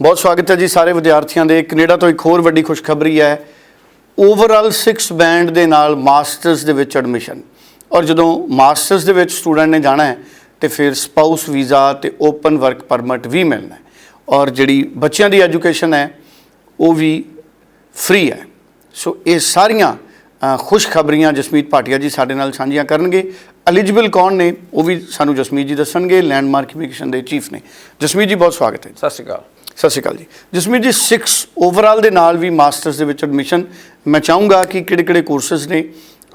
ਬਹੁਤ ਸਵਾਗਤ ਹੈ ਜੀ ਸਾਰੇ ਵਿਦਿਆਰਥੀਆਂ ਦੇ। ਕੈਨੇਡਾ ਤੋਂ ਇੱਕ ਹੋਰ ਵੱਡੀ ਖੁਸ਼ਖਬਰੀ ਹੈ। ਓਵਰਆਲ 6 ਬੈਂਡ ਦੇ ਨਾਲ ਮਾਸਟਰਸ ਦੇ ਵਿੱਚ ਐਡਮਿਸ਼ਨ ਔਰ ਜਦੋਂ ਮਾਸਟਰਸ ਦੇ ਵਿੱਚ ਸਟੂਡੈਂਟ ਨੇ ਜਾਣਾ ਹੈ, ਤੇ ਫਿਰ ਸਪਾਊਸ ਵੀਜ਼ਾ ਤੇ ਓਪਨ ਵਰਕ ਪਰਮਿਟ ਵੀ ਮਿਲਣਾ ਹੈ। ਔਰ ਜਿਹੜੀ ਬੱਚਿਆਂ ਦੀ ਐਜੂਕੇਸ਼ਨ ਹੈ, ਉਹ ਵੀ ਫ੍ਰੀ ਹੈ। ਸੋ ਇਹ ਸਾਰੀਆਂ ਖੁਸ਼ਖਬਰੀਆਂ ਜਸਮੀਤ ਭਾਟੀਆ ਜੀ ਸਾਡੇ ਨਾਲ ਸਾਂਝੀਆਂ ਕਰਨਗੇ। ਐਲੀਜੀਬਲ ਕੌਣ ਨੇ, ਉਹ ਵੀ ਸਾਨੂੰ ਜਸਮੀਤ ਜੀ ਦੱਸਣਗੇ। ਲੈਂਡਮਾਰਕ ਇਮੀਗ੍ਰੇਸ਼ਨ ਦੇ ਚੀਫ ਨੇ। ਜਸਮੀਤ ਜੀ, ਬਹੁਤ ਸਵਾਗਤ ਹੈ ਸਤਿ ਸ਼੍ਰੀ ਅਕਾਲ। ਸਤਿ ਸ਼੍ਰੀ ਅਕਾਲ ਜੀ। ਜਸਮੀਤ ਜੀ 6 ਓਵਰਆਲ ਦੇ ਨਾਲ ਵੀ ਮਾਸਟਰਸ ਦੇ ਵਿੱਚ ਐਡਮਿਸ਼ਨ ਮੈਂ ਚਾਹੂੰਗਾ ਕਿ ਕਿਹੜੇ ਕਿਹੜੇ ਕੋਰਸਸ ਨੇ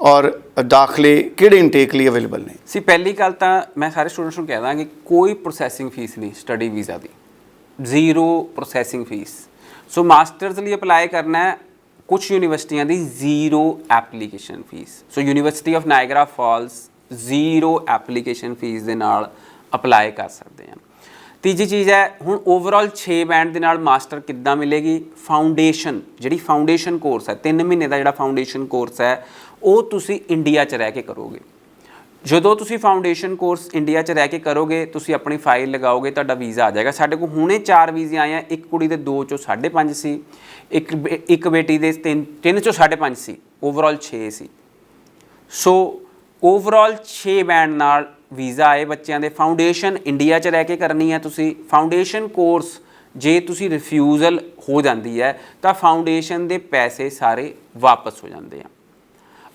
ਔਰ ਦਾਖਲੇ ਕਿਹੜੇ ਇਨਟੇਕ ਲਈ ਅਵੇਲੇਬਲ ਨੇ? ਸੀ, ਪਹਿਲੀ ਗੱਲ ਤਾਂ ਮੈਂ ਸਾਰੇ ਸਟੂਡੈਂਟਸ ਨੂੰ ਕਹਿ ਦਾਂ ਕਿ ਕੋਈ ਪ੍ਰੋਸੈਸਿੰਗ ਫੀਸ ਨਹੀਂ ਸਟੱਡੀ ਵੀਜ਼ਾ ਦੀ। Zero processing fee so masters ਲਈ ਅਪਲਾਈ ਕਰਨਾ ਹੈ ਕੁਝ ਯੂਨੀਵਰਸਿਟੀਆਂ ਦੀ zero application fee so university of Niagara Falls zero application fee ਦੇ ਨਾਲ ਅਪਲਾਈ ਕਰ ਸਕਦੇ ਹਾਂ ਤੀਜੀ ਚੀਜ਼ ਹੈ, ਹੁਣ ਓਵਰਆਲ 6 ਬੈਂਡ ਦੇ ਨਾਲ ਮਾਸਟਰ ਕਿੱਦਾਂ ਮਿਲੇਗੀ? ਫਾਊਂਡੇਸ਼ਨ ਜਿਹੜੀ ਫਾਊਂਡੇਸ਼ਨ ਕੋਰਸ ਹੈ 3 ਮਹੀਨੇ ਦਾ ਜਿਹੜਾ ਫਾਊਂਡੇਸ਼ਨ ਕੋਰਸ ਹੈ, ਉਹ ਤੁਸੀਂ ਇੰਡੀਆ 'ਚ ਰਹਿ ਕੇ ਕਰੋਗੇ। ਜਦੋਂ ਤੁਸੀਂ ਫਾਊਂਡੇਸ਼ਨ ਕੋਰਸ ਇੰਡੀਆ 'ਚ ਰਹਿ ਕੇ ਕਰੋਗੇ, ਤੁਸੀਂ ਆਪਣੀ ਫਾਈਲ ਲਗਾਓਗੇ, ਤੁਹਾਡਾ ਵੀਜ਼ਾ ਆ ਜਾਏਗਾ। ਸਾਡੇ ਕੋਲ ਹੁਣੇ 4 ਵੀਜ਼ੇ ਆਏ ਆ, ਇੱਕ ਕੁੜੀ ਦੇ 2 ਚੋਂ 5.5 ਸੀ, ਇੱਕ ਬੇ- ਇੱਕ ਬੇਟੀ ਦੇ 3 3 ਚੋਂ 5.5 ਸੀ ਓਵਰਆਲ 6 ਸੀ। ਸੋ ਓਵਰਆਲ 6 ਬੈਂਡ ਨਾਲ ਵੀਜ਼ਾ ਆਏ ਬੱਚਿਆਂ ਦੇ ਫਾਊਂਡੇਸ਼ਨ ਇੰਡੀਆ 'ਚ ਰਹਿ ਕੇ ਕਰਨੀ ਹੈ ਤੁਸੀਂ। ਫਾਊਂਡੇਸ਼ਨ ਕੋਰਸ ਜੇ ਤੁਸੀਂ ਰਿਫਿਊਜ਼ਲ ਹੋ ਜਾਂਦੀ ਹੈ, ਤਾਂ ਫਾਊਂਡੇਸ਼ਨ ਦੇ ਪੈਸੇ ਸਾਰੇ ਵਾਪਸ ਹੋ ਜਾਂਦੇ ਆ।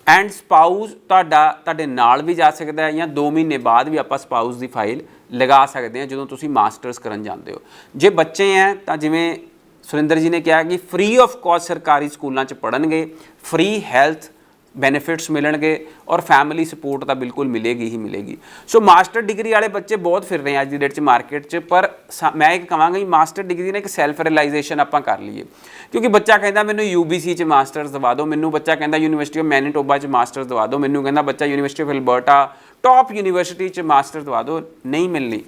ਐਂਡ ਸਪਾਊਸ ਤੁਹਾਡਾ, ਤੁਹਾਡੇ ਨਾਲ ਵੀ ਜਾ ਸਕਦਾ ਹੈ ਜਾਂ 2 ਮਹੀਨੇ ਬਾਅਦ ਵੀ ਆਪਾਂ ਸਪਾਊਸ ਦੀ ਫਾਈਲ ਲਗਾ ਸਕਦੇ ਹਾਂ ਜਦੋਂ ਤੁਸੀਂ ਮਾਸਟਰਸ ਕਰਨ ਜਾਂਦੇ ਹੋ। ਜੇ ਬੱਚੇ ਹੈ ਤਾਂ ਜਿਵੇਂ ਸੁਰਿੰਦਰ ਜੀ ਨੇ ਕਿਹਾ ਕਿ ਫ੍ਰੀ ਆਫ ਕਾਸਟ ਸਰਕਾਰੀ ਸਕੂਲਾਂ 'ਚ ਪੜਨਗੇ ਫ੍ਰੀ ਹੈਲਥ ਬੈਨੀਫਿਟਸ ਮਿਲਣਗੇ ਔਰ ਫੈਮਿਲੀ ਸਪੋਰਟ ਤਾਂ ਬਿਲਕੁਲ ਮਿਲੇਗੀ ਹੀ ਮਿਲੇਗੀ। ਸੋ ਮਾਸਟਰ ਡਿਗਰੀ ਵਾਲੇ ਬੱਚੇ ਬਹੁਤ ਫਿਰ ਰਹੇ ਆ ਅੱਜ ਦੀ ਡੇਟ 'ਚ ਮਾਰਕੀਟ 'ਚ, ਪਰ ਸਾ- ਮੈਂ ਇੱਕ ਕਹਾਂਗਾ ਕਿ ਮਾਸਟਰ ਡਿਗਰੀ ਨੇ ਇੱਕ ਸੈਲਫ ਰਿਅਲਾਈਜੇਸ਼ਨ ਆਪਾਂ ਕਰ ਲਈਏ। ਕਿਉਂਕਿ ਬੱਚਾ ਕਹਿੰਦਾ ਮੈਨੂੰ ਯੂਬੀਸੀ 'ਚ ਮਾਸਟਰਸ ਦਵਾ ਦਿਓ, ਮੈਨੂੰ ਬੱਚਾ ਕਹਿੰਦਾ ਯੂਨੀਵਰਸਿਟੀ ਆਫ ਮੈਨੀਟੋਬਾ 'ਚ ਮਾਸਟਰਸ ਦਵਾ ਦਿਓ, ਮੈਨੂੰ ਕਹਿੰਦਾ ਬੱਚਾ university of Alberta top university 'ਚ ਮਾਸਟਰ ਦਵਾ ਦਿਓ, ਨਹੀਂ ਮਿਲਣੀ।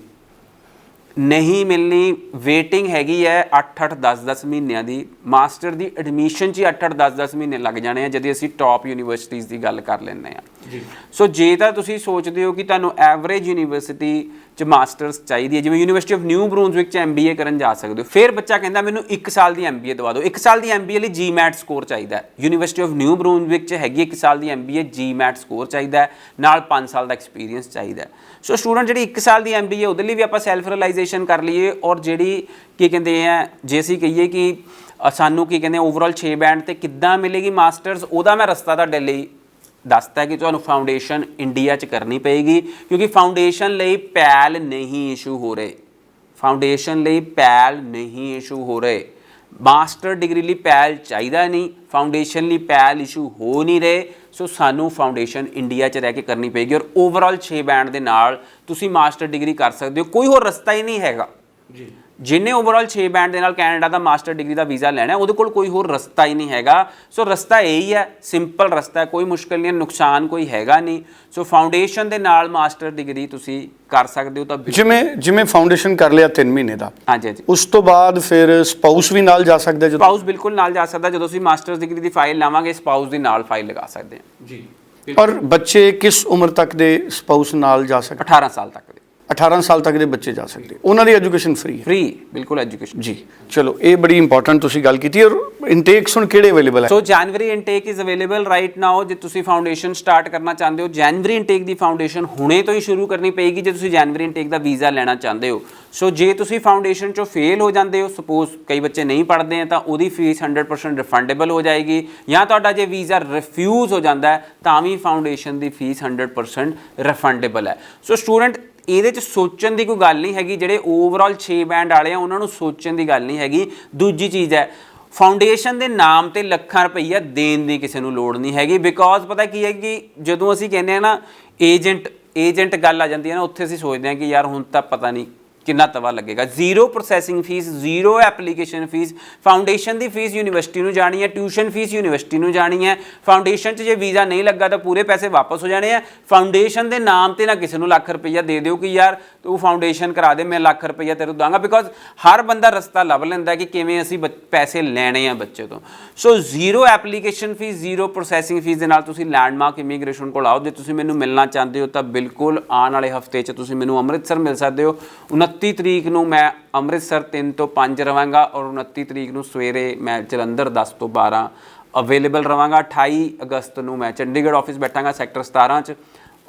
ਨਹੀਂ ਮਿਲਣੀ ਵੇਟਿੰਗ ਹੈਗੀ ਹੈ 8-8 10-10 ਮਹੀਨਿਆਂ ਦੀ। ਮਾਸਟਰ ਦੀ ਐਡਮਿਸ਼ਨ 'ਚ ਹੀ 8-8 10-10 ਮਹੀਨੇ ਲੱਗ ਜਾਣੇ ਆ, ਜਦੋਂ ਅਸੀਂ ਟੌਪ ਯੂਨੀਵਰਸਿਟੀਜ਼ ਦੀ ਗੱਲ ਕਰ ਲੈਂਦੇ ਆ ਜੀ। ਸੋ ਜੇ ਤਾਂ ਤੁਸੀਂ ਸੋਚਦੇ ਹੋ ਕਿ ਤੁਹਾਨੂੰ ਐਵਰੇਜ ਯੂਨੀਵਰਸਿਟੀ 'ਚ ਮਾਸਟਰਸ ਚਾਹੀਦੀ ਹੈ, ਜਿਵੇਂ ਯੂਨੀਵਰਸਿਟੀ ਆਫ ਨਿਊ ਬਰੂਨਜ਼ਵਿਕ 'ਚ ਐਮਬੀਏ ਕਰਨ ਜਾ ਸਕਦੇ ਹੋ, ਫਿਰ ਬੱਚਾ ਕਹਿੰਦਾ ਮੈਨੂੰ 1 ਸਾਲ ਦੀ ਐਮਬੀਏ ਦਵਾ ਦਿਓ। 1 ਸਾਲ ਦੀ ਐਮਬੀਏ ਲਈ ਜੀਮੈਟ ਸਕੋਰ ਚਾਹੀਦਾ ਹੈ। ਯੂਨੀਵਰਸਿਟੀ ਆਫ ਨਿਊ ਬਰੂਨਜ਼ਵਿਕ 'ਚ ਹੈਗੀ 1 ਸਾਲ ਦੀ ਐਮਬੀਏ ਜੀਮੈਟ ਸਕੋਰ ਚਾਹੀਦਾ ਹੈ। ਨਾਲ 5 ਸਾਲ ਦਾ ਐਕਸਪੀਰੀਅੰਸ ਚਾਹੀਦਾ ਹੈ। ਸੋ ਸਟੂਡੈਂਟ ਜਿਹੜੀ 1 ਸਾਲ ਦੀ ਐਮਬੀਏ ਉਹਦੇ ਲਈ ਵੀ ਆਪਾਂ ਸੈਲਫ ਰਿਅਲਾਈਜੇਸ਼ਨ ਕਰ ਲਈਏ ਔਰ ਜਿਹੜੀ ਕੀ ਕਹਿੰਦੇ ਆ, ਜੇ ਅਸੀਂ ਕਹੀਏ ਕਿ ਸਾਨੂੰ ਕੀ ਕਹਿੰਦੇ ਓਵਰਆਲ 6 ਬੈਂਡ ਤੇ ਕਿੱਦਾਂ ਮਿਲੇਗੀ ਮਾਸਟਰਸ ਉਹਦਾ ਮੈਂ ਰਸਤਾ ਤੁਹਾਡੇ ਲਈ ਦੱਸਤਾ ਕਿ ਤੁਹਾਨੂੰ ਫਾਊਂਡੇਸ਼ਨ ਇੰਡੀਆ 'ਚ ਕਰਨੀ ਪਏਗੀ, ਕਿਉਂਕਿ ਫਾਊਂਡੇਸ਼ਨ ਲਈ ਪੈਲ ਨਹੀਂ ਇਸ਼ੂ ਹੋ ਰਹੇ। ਫਾਊਂਡੇਸ਼ਨ ਲਈ ਪੈਲ ਨਹੀਂ ਇਸ਼ੂ ਹੋ ਰਹੇ। ਮਾਸਟਰ ਡਿਗਰੀ ਲਈ ਪੈਲ ਚਾਹੀਦਾ ਨਹੀਂ ਫਾਊਂਡੇਸ਼ਨ ਲਈ ਪੈਲ ਇਸ਼ੂ ਹੋ ਨਹੀਂ ਰਹੇ। ਸੋ ਸਾਨੂੰ ਫਾਊਂਡੇਸ਼ਨ ਇੰਡੀਆ 'ਚ ਰਹਿ ਕੇ ਕਰਨੀ ਪਏਗੀ ਔਰ ਓਵਰਆਲ 6 ਬੈਂਡ ਦੇ ਨਾਲ ਤੁਸੀਂ ਮਾਸਟਰ ਡਿਗਰੀ ਕਰ ਸਕਦੇ ਹੋ। ਕੋਈ ਹੋਰ ਰਸਤਾ ਹੀ ਨਹੀਂ ਹੈਗਾ। ਜੀ। ਜਿਹਨੇ ਓਵਰਆਲ 6 ਬੈਂਡ ਦੇ ਨਾਲ ਕੈਨੇਡਾ ਦਾ ਮਾਸਟਰ ਡਿਗਰੀ ਦਾ ਵੀਜ਼ਾ ਲੈਣਾ ਹੈ, ਉਹਦੇ ਕੋਲ ਕੋਈ ਹੋਰ ਰਸਤਾ ਹੀ ਨਹੀਂ ਹੈਗਾ। ਸੋ ਰਸਤਾ ਇਹੀ ਹੈ ਸਿੰਪਲ ਰਸਤਾ ਹੈ ਕੋਈ ਮੁਸ਼ਕਲ ਨਹੀਂ ਹੈ, ਨੁਕਸਾਨ ਕੋਈ ਹੈਗਾ ਨਹੀਂ। ਸੋ ਫਾਊਂਡੇਸ਼ਨ ਦੇ ਨਾਲ ਮਾਸਟਰ ਡਿਗਰੀ ਤੁਸੀਂ ਕਰ ਸਕਦੇ ਹੋ ਤਾਂ ਜਿਵੇਂ ਜਿਵੇਂ ਫਾਊਂਡੇਸ਼ਨ ਕਰ ਲਿਆ 3 ਮਹੀਨੇ ਦਾ ਹਾਂਜੀ ਹਾਂਜੀ। ਉਸ ਤੋਂ ਬਾਅਦ ਫਿਰ ਸਪਾਊਸ ਵੀ ਨਾਲ ਜਾ ਸਕਦਾ ਜਦੋਂ? ਸਪਾਊਸ ਬਿਲਕੁਲ ਨਾਲ ਜਾ ਸਕਦਾ ਜਦੋਂ ਅਸੀਂ ਮਾਸਟਰਸ ਡਿਗਰੀ ਦੀ ਫਾਈਲ ਲਾਵਾਂਗੇ ਸਪਾਊਸ ਦੀ ਨਾਲ ਫਾਈਲ ਲਗਾ ਸਕਦੇ ਹਾਂ। ਜੀ ਔਰ ਬੱਚੇ ਕਿਸ ਉਮਰ ਤੱਕ ਦੇ ਸਪਾਊਸ ਨਾਲ ਜਾ ਸਕਦੇ? 18 ਸਾਲ ਤੱਕ। ਦੇ 18 ਸਾਲ ਤੱਕ ਦੇ ਬੱਚੇ ਜਾ ਸਕਦੇ ਉਹਨਾਂ ਦੀ ਐਜੂਕੇਸ਼ਨ ਫ੍ਰੀ ਹੈ। ਫ੍ਰੀ ਬਿਲਕੁਲ ਐਜੂਕੇਸ਼ਨ ਜੀ ਚਲੋ ਇਹ ਬੜੀ ਇੰਪੋਰਟੈਂਟ ਤੁਸੀਂ ਗੱਲ ਕੀਤੀ ਔਰ ਇਨਟੇਕਸ ਹੁਣ ਕਿਹੜੇ ਅਵੇਲੇਬਲ ਹੈ? So January intake is available right now ਜੇ ਤੁਸੀਂ ਫਾਊਂਡੇਸ਼ਨ ਸਟਾਰਟ ਕਰਨਾ ਚਾਹੁੰਦੇ ਹੋ ਜਨਵਰੀ ਇਨਟੇਕ ਦੀ ਫਾਊਂਡੇਸ਼ਨ ਹੁਣੇ ਤੋਂ ਹੀ ਸ਼ੁਰੂ ਕਰਨੀ ਪਏਗੀ ਜੇ ਤੁਸੀਂ ਜਨਵਰੀ ਇਨਟੇਕ ਦਾ ਵੀਜ਼ਾ ਲੈਣਾ ਚਾਹੁੰਦੇ ਹੋ। ਸੋ ਜੇ ਤੁਸੀਂ ਫਾਊਂਡੇਸ਼ਨ ਚੋਂ ਫੇਲ ਹੋ ਜਾਂਦੇ ਹੋ ਸਪੋਜ਼ ਕਈ ਬੱਚੇ ਨਹੀਂ ਪੜ੍ਹਦੇ ਆ ਤਾਂ ਉਹਦੀ ਫੀਸ 100% ਰਿਫੰਡੇਬਲ ਹੋ ਜਾਏਗੀ। ਜਾਂ ਤੁਹਾਡਾ ਜੇ ਵੀਜ਼ਾ ਰਿਫਿਊਜ਼ ਹੋ ਜਾਂਦਾ ਹੈ ਤਾਂ ਵੀ ਫਾਊਂਡੇਸ਼ਨ ਦੀ ਫੀਸ 100% ਰਿਫੰਡੇਬਲ ਹੈ। ਸੋ ਸਟੂਡੈਂਟ ਇਹਦੇ ਚ ਸੋਚਣ ਦੀ ਕੋਈ ਗੱਲ ਨਹੀਂ ਹੈਗੀ, ਜਿਹੜੇ ਓਵਰਆਲ 6 ਬੈਂਡ ਵਾਲੇ ਆ, ਉਹਨਾਂ ਨੂੰ ਸੋਚਣ ਦੀ ਗੱਲ ਨਹੀਂ ਹੈਗੀ। ਦੂਜੀ ਚੀਜ਼ ਹੈ ਫਾਊਂਡੇਸ਼ਨ ਦੇ ਨਾਮ ਤੇ ਲੱਖਾਂ ਰੁਪਈਆ ਦੇਣ ਦੀ ਕਿਸੇ ਨੂੰ ਲੋੜ ਨਹੀਂ ਹੈਗੀ ਬਿਕੋਜ਼ ਪਤਾ ਕੀ ਹੈ ਕਿ ਜਦੋਂ ਅਸੀਂ ਕਹਿੰਦੇ ਆ ਨਾ ਏਜੰਟ ਏਜੰਟ ਗੱਲ ਆ ਜਾਂਦੀ ਹੈ ਨਾ, ਉੱਥੇ ਅਸੀਂ ਸੋਚਦੇ ਹਾਂ ਕਿ ਯਾਰ ਹੁਣ ਤਾਂ ਪਤਾ ਨਹੀਂ ਕਿੰਨਾ ਤਵਾ ਲੱਗੇਗਾ? Zero processing fee zero application fee foundation ਦੀ ਫੀਸ ਯੂਨੀਵਰਸਿਟੀ ਨੂੰ ਜਾਣੀ ਹੈ ਟਿਊਸ਼ਨ ਫੀਸ ਯੂਨੀਵਰਸਿਟੀ ਨੂੰ ਜਾਣੀ ਹੈ। ਫਾਊਂਡੇਸ਼ਨ 'ਚ ਜੇ ਵੀਜ਼ਾ ਨਹੀਂ ਲੱਗਾ ਤਾਂ ਪੂਰੇ ਪੈਸੇ ਵਾਪਸ ਹੋ ਜਾਣੇ ਆ। ਫਾਊਂਡੇਸ਼ਨ ਦੇ ਨਾਮ ਤੇ ਨਾ ਕਿਸੇ ਨੂੰ ਲੱਖ ਰੁਪਈਆ ਦੇ ਦਿਓ ਕਿ ਯਾਰ ਤੂੰ ਫਾਊਂਡੇਸ਼ਨ ਕਰਾ ਦੇ, ਮੈਂ ਲੱਖ ਰੁਪਈਆ ਤੈਨੂੰ ਦਾਂਗਾ ਬਿਕੋਜ਼ ਹਰ ਬੰਦਾ ਰਸਤਾ ਲੱਭ ਲੈਂਦਾ ਕਿ ਕਿਵੇਂ ਅਸੀਂ ਬੱਚ- ਪੈਸੇ ਲੈਣੇ ਆ ਬੱਚੇ ਤੋਂ। So zero application fee zero processing fee ਦੇ ਨਾਲ ਤੁਸੀਂ ਲੈਂਡਮਾਰਕ ਇਮੀਗ੍ਰੇਸ਼ਨ ਕੋਲ ਆਓ। ਜੇ ਤੁਸੀਂ ਮੈਨੂੰ ਮਿਲਣਾ ਚਾਹੁੰਦੇ ਹੋ ਤਾਂ ਬਿਲਕੁਲ ਆਉਣ ਵਾਲੇ ਹਫ਼ਤੇ 'ਚ ਤੁਸੀਂ ਮੈਨੂੰ ਅੰਮ੍ਰਿਤਸਰ ਮਿਲ ਸਕਦੇ ਹੋ। 29 29 ਤਰੀਕ ਨੂੰ ਮੈਂ ਅੰਮ੍ਰਿਤਸਰ 3 ਤੋਂ 5 ਰਵਾਂਗਾ ਔਰ 29 ਤਰੀਕ ਨੂੰ ਸਵੇਰੇ ਮੈਂ ਜਲੰਧਰ 10 ਤੋਂ 12 ਅਵੇਲੇਬਲ ਰਵਾਂਗਾ। 28 ਅਗਸਤ ਨੂੰ ਮੈਂ ਚੰਡੀਗੜ੍ਹ ਆਫਿਸ ਬੈਠਾਂਗਾ ਸੈਕਟਰ 17 ਚ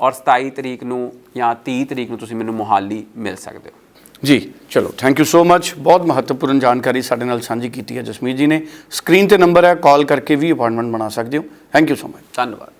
ਔਰ 27 ਤਰੀਕ ਨੂੰ ਜਾਂ 30 ਤਰੀਕ ਨੂੰ ਤੁਸੀਂ ਮੈਨੂੰ ਮੋਹਾਲੀ ਮਿਲ ਸਕਦੇ ਹੋ। ਜੀ ਚਲੋ ਥੈਂਕ ਯੂ ਸੋ ਮੱਚ ਬਹੁਤ ਮਹੱਤਵਪੂਰਨ ਜਾਣਕਾਰੀ ਸਾਡੇ ਨਾਲ ਸਾਂਝੀ ਕੀਤੀ ਹੈ ਜਸਮੀਤ ਜੀ ਨੇ। ਸਕਰੀਨ ਤੇ ਨੰਬਰ ਹੈ ਕਾਲ ਕਰਕੇ ਵੀ ਅਪਾਇੰਟਮੈਂਟ ਬਣਾ ਸਕਦੇ ਹੋ। ਥੈਂਕ ਯੂ ਸੋ ਮੱਚ ਧੰਨਵਾਦ।